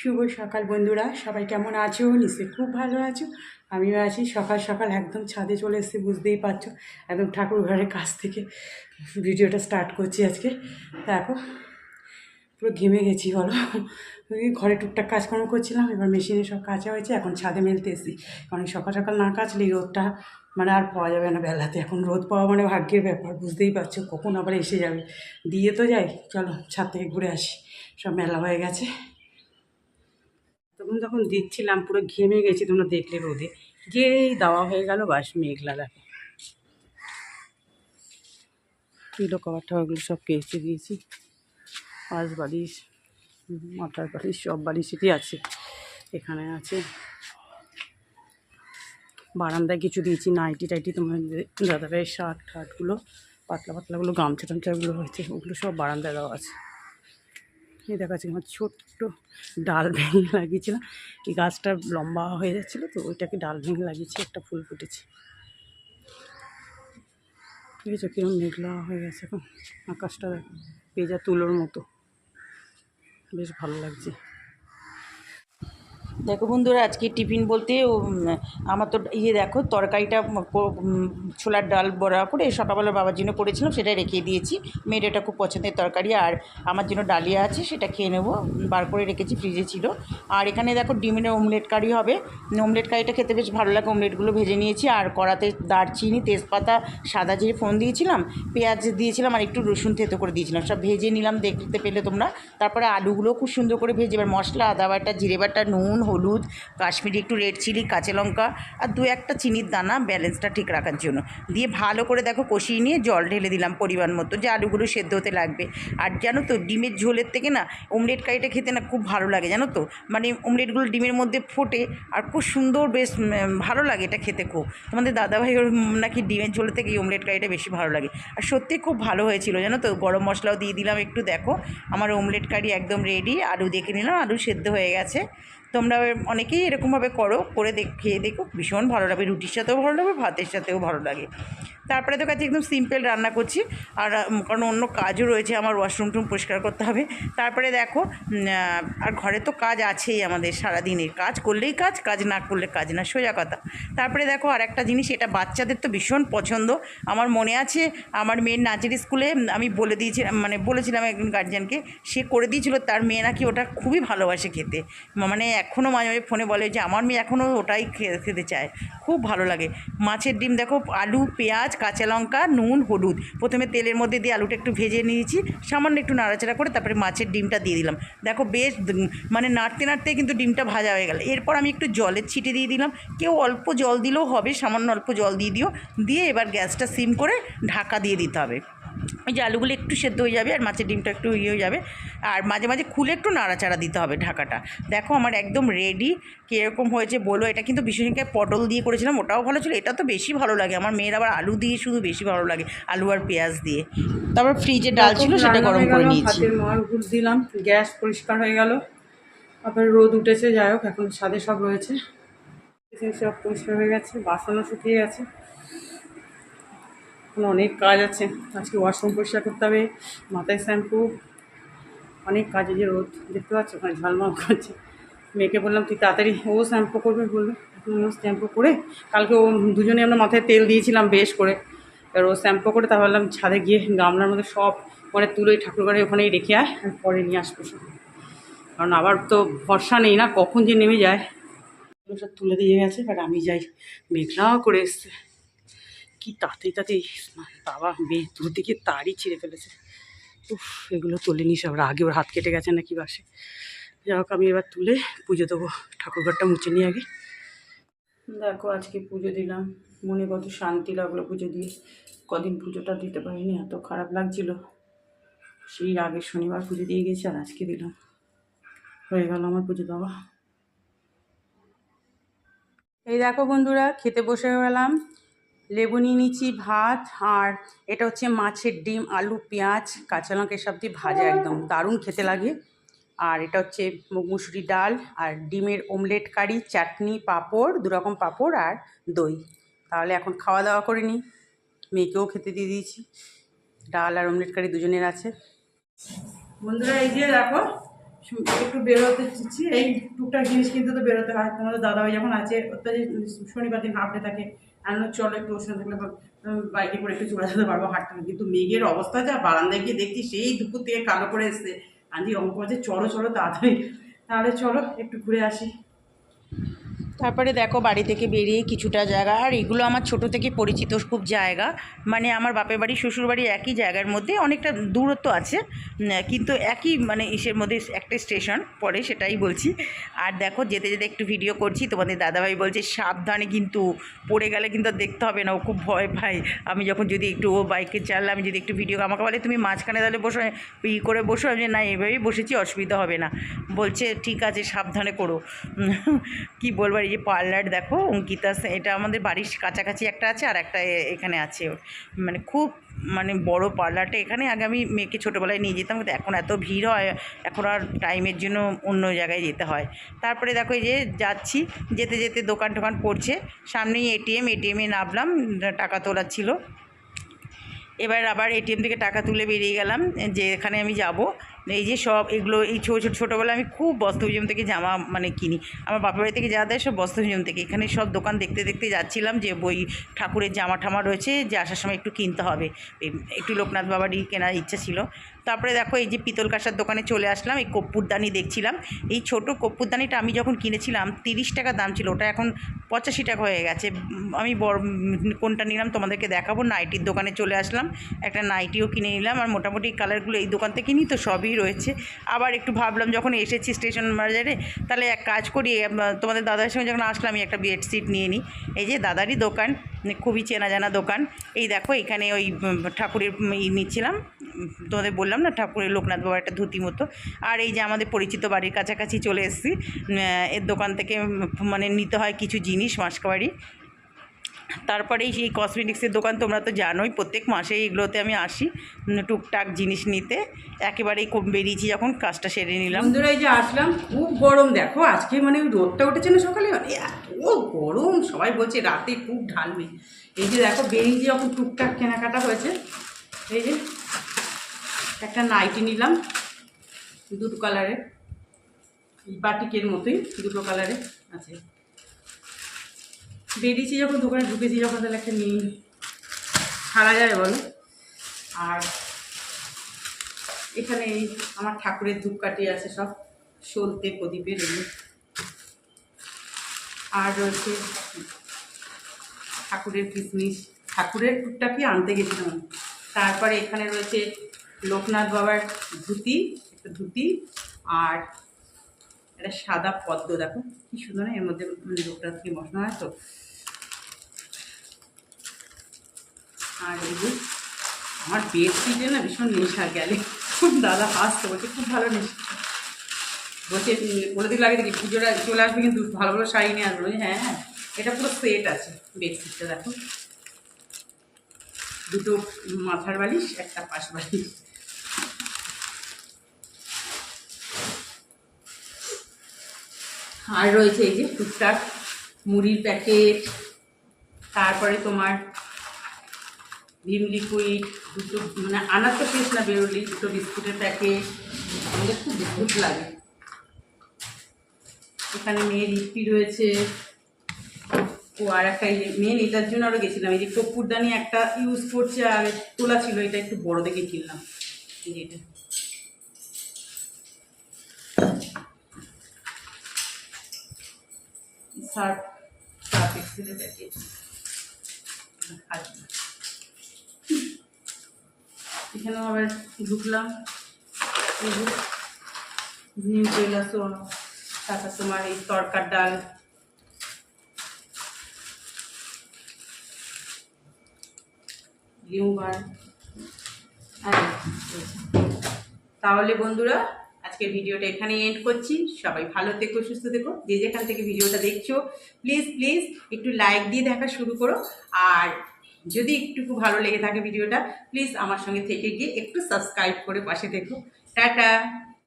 শুভ সকাল বন্ধুরা, সবাই কেমন আছো? নিশ্চয়ই খুব ভালো আছো। আমিও আছি, সকাল সকাল একদম ছাদে চলে এসেছি, বুঝতেই পারছ। একদম ঠাকুর ঘরের কাছ থেকে ভিডিওটা স্টার্ট করছি আজকে। দেখো, পুরো ঘেমে গেছি, বলো। ঘরে টুকটাক কাজকর্ম করছিলাম, এবার মেশিনে সব কাজা হয়েছে, এখন ছাদে মেলতে এসেছি। কারণ সকাল সকাল না কাচলে রোদটা মানে আর পাওয়া যাবে না বেলাতে। এখন রোদ পাওয়া মানে ভাগ্যের ব্যাপার, বুঝতেই পারছ, কখন আবার এসে যাবে। দিয়ে তো যাই, চলো ছাদ থেকে ঘুরে আসি। সব মেলা হয়ে গেছে। তখন যখন দিচ্ছিলাম, পুরো ঘেমে গেছি তোমরা দেখলে রোদে। যেই দেওয়া হয়ে গেল বাস মেঘলা দেখো। পিলো কভার টাভারগুলো সব কেচে দিয়েছি। পাঁচ বালিশ মাথার বালিশ সব বালিশেরই আছে। এখানে আছে। বারান্দায় কিছু দিয়েছি, নাইটি টাইটি তোমার দাদাভাইয়ের শার্ট ঠার্টগুলো পাতলা পাতলাগুলো গামছা টামছাগুলো হয়েছে, ওগুলো সব বারান্দায় দেওয়া আছে। এই দেখা যাচ্ছে আমার ছোট্ট ডাল ভেঙে লাগিয়েছিলাম। এই গাছটা লম্বা হয়ে যাচ্ছিল, তো ওইটাকে ডাল ভেঙে লাগিয়েছি, একটা ফুল ফুটেছে। ঠিক আছে কিরম মেঘলা হয়ে গেছে এখন, আকাশটা পেজা তুলোর মতো। বেশ ভালো লাগছে। দেখো বন্ধুরা, আজকে টিফিন বলতে আমার তো ইয়ে দেখো, তরকারিটা ছোলার ডাল বড়া করে সকালবেলা বাবার জন্য করেছিলাম সেটা রেখে দিয়েছি। মেয়ের এটা খুব পছন্দের তরকারি, আর আমার জন্য ডালিয়া আছে, সেটা খেয়ে নেব। বার করে রেখেছি, ফ্রিজে ছিল। আর এখানে দেখো ডিমের অমলেট কারি হবে। অমলেট কারিটা খেতে বেশ ভালো লাগে অমলেটগুলো ভেজে নিয়েছি। আর কড়াতে দারচিনি, তেজপাতা, সাদা জিরে ফোন দিয়েছিলাম, পেঁয়াজ দিয়েছিলাম, আর একটু রসুন থেতো করে দিয়েছিলাম। সব ভেজে নিলাম, দেখতে পেলে তোমরা। তারপরে আলুগুলো খুব সুন্দর করে ভেজে, এবার মশলা, আদা বাটা, জিরে বাটা, নুন হলুদ, কাশ্মীরি একটু রেড চিলি কাঁচা লঙ্কা আর দু একটা চিনির দানা ব্যালেন্সটা ঠিক রাখার জন্য। দিয়ে ভালো করে দেখো কষিয়ে নিয়ে জল ঢেলে দিলাম পরিমাণ মতো, যে আলুগুলো সেদ্ধ হতে লাগবে। আর জানো তো, ডিমের ঝোলের থেকে না অমলেট কারিটা খেতে না খুব ভালো লাগে, জানো তো? মানে অমলেটগুলো ডিমের মধ্যে ফোটে আর খুব সুন্দর বেশ ভালো লাগে এটা খেতে খুব। তোমাদের দাদাভাই নাকি ডিমের ঝোলের থেকে এই অমলেট কারিটা বেশি ভালো লাগে। আর সত্যি খুব ভালো হয়েছিল, জানো তো? গরম মশলাও দিয়ে দিলাম একটু, দেখো। আমার অমলেট কারি একদম রেডি আলু দেখে নিলাম, আলু সেদ্ধ হয়ে গেছে। তোমরা অনেকেই এরকমভাবে করো, করে দেখ, খেয়ে দেখো। ভীষণ ভালো লাগবে রুটির সাথেও ভালো লাগবে ভাতের সাথেও ভালো লাগে। তারপরে তো কাছে একদম সিম্পল রান্না করছি। আর কারণ অন্য কাজও রয়েছে, আমার ওয়াশরুম টুম পরিষ্কার করতে হবে। তারপরে দেখো আর ঘরে তো কাজ আছেই আমাদের সারাদিনের। কাজ করলেই কাজ কাজ না করলে কাজ না, সোজা কথা। তারপরে দেখো আর একটা জিনিস, এটা বাচ্চাদের তো ভীষণ পছন্দ। আমার মনে আছে, আমার মেয়ের নাচের স্কুলে আমি বলে দিয়েছিলাম মানে বলেছিলাম একজন গার্জিয়ানকে সে করে দিয়েছিল, তার মেয়ে নাকি ওটা খুবই ভালোবাসে খেতে। মানে এখনও মাঝে মাঝে ফোনে বলে যে, আমার মেয়ে এখনও ওটাই খেতে চায়, খুব ভালো লাগে। মাছের ডিম দেখো, আলু, পেঁয়াজ কাঁচা লঙ্কা, নুন, হলুদ। প্রথমে তেলের মধ্যে দিয়ে আলুটা একটু ভেজে নিয়েছি, সামান্য একটু নাড়াচাড়া করে তারপরে মাছের ডিমটা দিয়ে দিলাম। দেখো বেশ মানে নাড়তে নাড়তে কিন্তু ডিমটা ভাজা হয়ে গেল। এরপর আমি একটু জলের ছিটে দিয়ে দিলাম। কেউ অল্প জল দিলেও হবে, সামান্য অল্প জল দিয়ে দিও। দিয়ে এবার গ্যাসটা সিম করে ঢাকা দিয়ে দিতে হবে। ওই যে আলুগুলো একটু সেদ্ধ হয়ে যাবে আর মাছের ডিমটা একটু ইয়ে হয়ে যাবে। আর মাঝে মাঝে খুলে একটু নাড়াচাড়া দিতে হবে ঢাকাটা। দেখো আমার একদম রেডি কীরকম হয়েছে বলো? এটা কিন্তু বিশেষ পটল দিয়ে করেছিলাম ওটাও ভালো ছিল। এটা তো বেশি ভালো লাগে। আমার মেয়ের আবার আলু দিয়ে শুধু বেশি ভালো লাগে আলু আর পেঁয়াজ দিয়ে। তারপর ফ্রিজে ডাল ছিল সেটা গরম করে নিয়েছি। হাতের মার দিলাম গ্যাস পরিষ্কার হয়ে গেল। তারপর রোদ উঠেছে যাই হোক এখন ছাদে সব রয়েছে। সব পরিষ্কার হয়ে গেছে বাসনও শুকিয়ে গেছে। এখন অনেক কাজ আছে। আজকে ওয়াশরুম পরিষ্কার করতে হবে, মাথায় শ্যাম্পু অনেক কাজে যে রোদ, দেখতে পাচ্ছ? ওখানে ঝলমল করছে। মেয়েকে বললাম, তুই তাড়াতাড়ি ও শ্যাম্পু করবে বলল। ও শ্যাম্পু করে, কালকে ও দুজনে আমরা মাথায় তেল দিয়েছিলাম বেশ করে। এবার ও শ্যাম্পু করে, তা ভাবলাম ছাদে গিয়ে গামলার মধ্যে সব মানে তুলে ঠাকুর ঘরে ওখানেই রেখে আয় আর পরে নিয়ে আসব সব। কারণ আবার তো ভরসা নেই না কখন যে নেমে যায়। সব তুলে দিয়ে গেছে, এবার আমি যাই। মেঘলাও করে এসছে। কি তাড়াতাড়ি তাড়াতাড়ি। বাবা দূর দিকে তারই ছিঁড়ে ফেলেছে। উফ, এগুলো তুলে নিস আবার আগে ওর হাত কেটে গেছে নাকি বাসে। যাই আমি এবার তুলে পুজো দেবো। ঠাকুরঘরটা মুছে নিয়ে আগে। দেখো, আজকে পুজো দিলাম। মনে কত শান্তি লাগল পুজো দিয়ে। কদিন পুজোটা দিতে পারিনি, এত খারাপ লাগছিল। সেই আগের শনিবার পুজো দিয়ে গেছি আর আজকে দিলাম। হয়ে গেল আমার পুজো দেওয়া। এই দেখো বন্ধুরা, খেতে বসে গেলাম। লেবু নিয়ে নিচ্ছি ভাত আর এটা হচ্ছে মাছের ডিম, আলু, পেঁয়াজ, কাঁচা লঙ্কা এসব দিয়ে ভাজা একদম। দারুণ খেতে লাগে। আর এটা হচ্ছে মুসুরি ডাল আর ডিমের ওমলেট কারি, চাটনি, পাঁপড় দুরকম পাঁপড় আর দই। তাহলে এখন খাওয়া দাওয়া করে নিই। মেয়েকেও খেতে দিয়ে দিয়েছি। ডাল আর ওমলেট কারি দুজনের আছে। বন্ধুরা, এই যে দেখো একটু বেরোতে এই টুকটাক জিনিস কিনতে তো বেরোতে হয়। তোমাদের দাদাভাই যখন আছে শনিবার দিন হাফডে থাকে। আমি চলো একটু ওর সাথে থাকলে বাইকে করে একটু চলে যেতে পারব হাঁটতে। কিন্তু মেঘের অবস্থা যা, বারান্দায় গিয়ে দেখছি সেই দুপুর থেকে কালো করে এসছে। আমি অঙ্ক যে চলো চলো, তাড়াতাড়ি। তাহলে চলো, একটু ঘুরে আসি। তারপরে দেখো বাড়ি থেকে বেরিয়ে কিছুটা জায়গা, আর এগুলো আমার ছোট থেকে পরিচিত খুব জায়গা। মানে আমার বাপের বাড়ি, শ্বশুর বাড়ি একই জায়গার মধ্যে, অনেকটা দূরত্ব আছে কিন্তু একই মানে ইসের মধ্যে একটা স্টেশন পরে সেটাই বলছি। আর দেখো যেতে যেতে একটু ভিডিও করছি, তোমাদের দাদাভাই বলছে, সাবধানে কিন্তু পড়ে গেলে কিন্তু দেখতে হবে না, ও খুব ভয় পায়। আমি যখন যদি একটু ও বাইকে চাললে আমি যদি একটু ভিডিও আমাকে বলে, তুমি মাঝখানে তাহলে বসো, ই করে বসো। আমি না, এভাবেই বসেছি, অসুবিধা হবে না। বলছে, ঠিক আছে, সাবধানে করো। কি বলব, আর এই যে পার্লার দেখো, অঙ্কিতা এটা আমাদের বাড়ির কাছাকাছি একটা আছে আর একটা এখানে আছে। মানে খুব মানে বড় পার্লারটা এখানে। আগে আমি মেয়েকে ছোটোবেলায় নিয়ে যেতাম, কিন্তু এখন এত ভিড় হয়, এখন আর টাইমের জন্য অন্য জায়গায় যেতে হয়। তারপরে দেখো এই যে যাচ্ছি, যেতে যেতে দোকান টোকান পড়ছে। সামনেই এটিএম এটিএমে নামলাম, টাকা তোলার ছিল। এবার আবার এটিএম থেকে টাকা তুলে বেরিয়ে গেলাম, যে এখানে আমি যাব। এই যে সব এগুলো, এই ছোটো ছোটো ছোটোবেলা আমি খুব বস্ত্রভিজম থেকে জামা মানে কিনি। আমার বাপের বাড়ি থেকে যা দেয় সব বস্ত্রভিজম থেকে। এখানে সব দোকান দেখতে দেখতে যাচ্ছিলাম যে বই, ঠাকুরের জামা ঠামা রয়েছে, যে আসার সময় একটু কিনতে হবে। একটু লোকনাথ বাবারই কেনার ইচ্ছা ছিল। তারপরে দেখো এই যে পিতল কাঁসার দোকানে চলে আসলাম, এই কপ্পুরদানি দেখছিলাম। এই ছোট কপ্পুরদানিটা আমি যখন কিনেছিলাম, তিরিশ টাকা দাম ছিল, ওটা এখন পঁচাশি টাকা হয়ে গেছে। আমি বড় কোনটা নিলাম তোমাদেরকে দেখাবো। নাইটির দোকানে চলে আসলাম, একটা নাইটিও কিনে নিলাম। আর মোটামুটি কালারগুলো এই দোকান থেকে নিই তো সবই রয়েছে। আবার একটু ভাবলাম যখন এসেছি স্টেশন বাজারে, তাহলে এক কাজ করি তোমাদের দাদার সঙ্গে যখন আসলাম একটা বেডশিট নিয়ে নিই। এই যে দাদারই দোকান, খুবই চেনা জানা দোকান। এই দেখো, এখানে ওই ঠাকুরের ই নিচ্ছিলাম। তোমাদের বললাম না, ঠাকুরের লোকনাথ বাবার একটা ধুতি মতো। আর এই যে আমাদের পরিচিত বাড়ির কাছাকাছি চলে এসেছি এর দোকান থেকে মানে নিতে হয় কিছু জিনিস মাসকাবাড়ি। তারপরে এই কসমেটিক্সের দোকান তোমরা তো জানোই, প্রত্যেক মাসে এগুলোতে আমি আসি টুকটাক জিনিস নিতে। একেবারেই খুব বেরিয়েছি যখন কাজটা সেরে নিলাম। বন্ধুরা, এই যে আসলাম, খুব গরম। দেখো, আজকে মানে ওই রোদটা উঠেছে না সকালে? মানে এত গরম, সবাই বলছে রাতে খুব ঢালবে। এই যে দেখো বেরিয়েছি যখন টুকটাক কেনাকাটা হয়েছে, এই যে একটা নাইটি নিলাম, দুটো কালারের বাটিকের মতোই, দুটো কালারে আছে। বেরিয়েছি যখন দোকানে ঢুকেছি, যখন তাহলে একটা নিয়ে। ছাড়া যায় বলো। আর এখানে এই আমার ঠাকুরের ধূপকাঠি আছে সব সলতে প্রদীপের এগুলো। আর রয়েছে ঠাকুরের কিসমিস। ঠাকুরের টুকটাকি আনতে গেছিলাম? তারপরে এখানে রয়েছে লোকনাথ বাবার ধুতি, একটা ধুতি, আর একটা সাদা পদ্ম, দেখো কি সুন্দর, এর মধ্যে মানে লোকনাথ কি বসানো হয় তো? আর এই আমার সিটে না ভীষণ নেশা গেলে। দাদা হাসতে, বলছে, খুব ভালো নেশা। বলছে বলে দিল আগে দেখি পুজোটা চলে আসবে কিন্তু ভালো ভালো শাড়ি নিয়ে আসবে। হ্যাঁ হ্যাঁ এটা পুরো সেট আছে বেডশিটটা দেখো। দুটো মাথার বালিশ, একটা পাশ বালিশ। আর রয়েছে এই যে টুকটাক মুড়ির প্যাকেট, তারপরে তোমার ভিম লিকুইড, দুটো মানে আনার তো শেষ না বেরোলি, দুটো বিস্কুটের প্যাকেট। আমাদের খুব বিস্কুট লাগে। এখানে মেয়ের ইপি রয়েছে। ও আর একটা মেন এটার জন্য আরও গেছিলাম। এই যে কপুরদানি একটা ইউজ করছে, আর তোলা ছিল, এটা একটু বড় দেখে কিনলাম। এই যে এটা। সার্ফ এক্সেলের প্যাকেট আচ্ছা এখানেও আবার ঢুকলাম। এই যে ভিম কৈলাসও তারপর তোমার এই তরকার ডাল। লিউবার আর, তাহলে বন্ধুরা আজকের ভিডিওটা এখানে এন্ড করছি। সবাই ভালো থেকো, সুস্থ থেকো। যে যেখান থেকে ভিডিওটা দেখছ প্লিজ প্লিজ একটু লাইক দিয়ে দেখা শুরু করো। আর যদি একটুকু ভালো লেগে থাকে ভিডিওটা প্লিজ আমার সঙ্গে থেকে গিয়ে একটু সাবস্ক্রাইব করে পাশে দেখো টাটা!